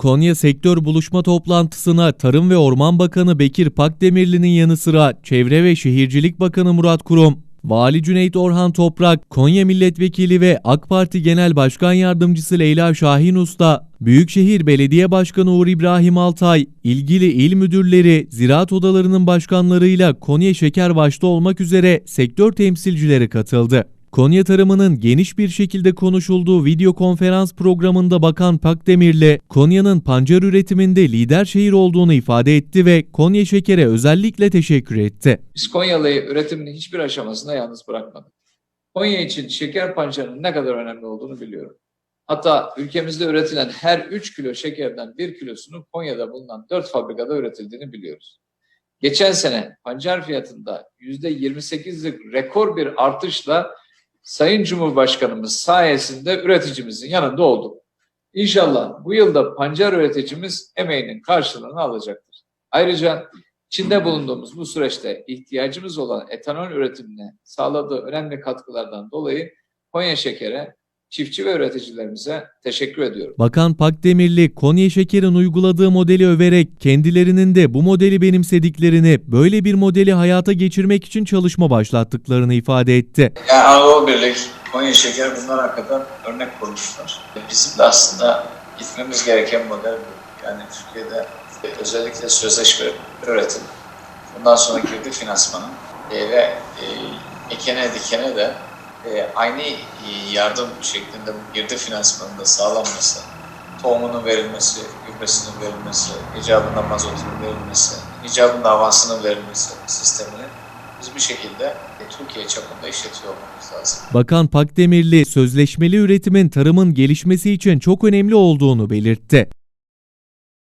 Konya Sektör Buluşma Toplantısına Tarım ve Orman Bakanı Bekir Pakdemirli'nin yanı sıra Çevre ve Şehircilik Bakanı Murat Kurum, Vali Cüneyt Orhan Toprak, Konya Milletvekili ve AK Parti Genel Başkan Yardımcısı Leyla Şahin Usta, Büyükşehir Belediye Başkanı Uğur İbrahim Altay, ilgili il müdürleri, ziraat odalarının başkanlarıyla Konya Şeker başta olmak üzere sektör temsilcileri katıldı. Konya tarımının geniş bir şekilde konuşulduğu video konferans programında Bakan Pakdemirli, Konya'nın pancar üretiminde lider şehir olduğunu ifade etti ve Konya Şeker'e özellikle teşekkür etti. Biz Konyalı'yı üretimin hiçbir aşamasında yalnız bırakmadık. Konya için şeker pancarının ne kadar önemli olduğunu biliyorum. Hatta ülkemizde üretilen her 3 kilo şekerden 1 kilosunun Konya'da bulunan 4 fabrikada üretildiğini biliyoruz. Geçen sene pancar fiyatında %28'lik rekor bir artışla Sayın Cumhurbaşkanımız sayesinde üreticimizin yanında olduk. İnşallah bu yılda pancar üreticimiz emeğinin karşılığını alacaktır. Ayrıca içinde bulunduğumuz bu süreçte ihtiyacımız olan etanol üretimine sağladığı önemli katkılardan dolayı Konya Şeker'e, çiftçi ve üreticilerimize teşekkür ediyorum. Bakan Pakdemirli, Konya Şeker'in uyguladığı modeli överek kendilerinin de bu modeli benimsediklerini, böyle bir modeli hayata geçirmek için çalışma başlattıklarını ifade etti. Yani Anadolu Birlik, Konya Şeker bunlar hakikaten örnek kurmuşlar. Bizim de aslında gitmemiz gereken model bu. Yani Türkiye'de özellikle sözleşme üretim, bundan sonra girdi finansmanı e, ve e, ekene dikene de e, aynı yardım şeklinde girdi finansmanının da sağlanması, tohumunun verilmesi, gübresinin verilmesi, icabında mazotun verilmesi, icabında avansının verilmesi sistemini biz bir şekilde e, Türkiye çapında işletiyor olmamız lazım. Bakan Pakdemirli, sözleşmeli üretimin tarımın gelişmesi için çok önemli olduğunu belirtti.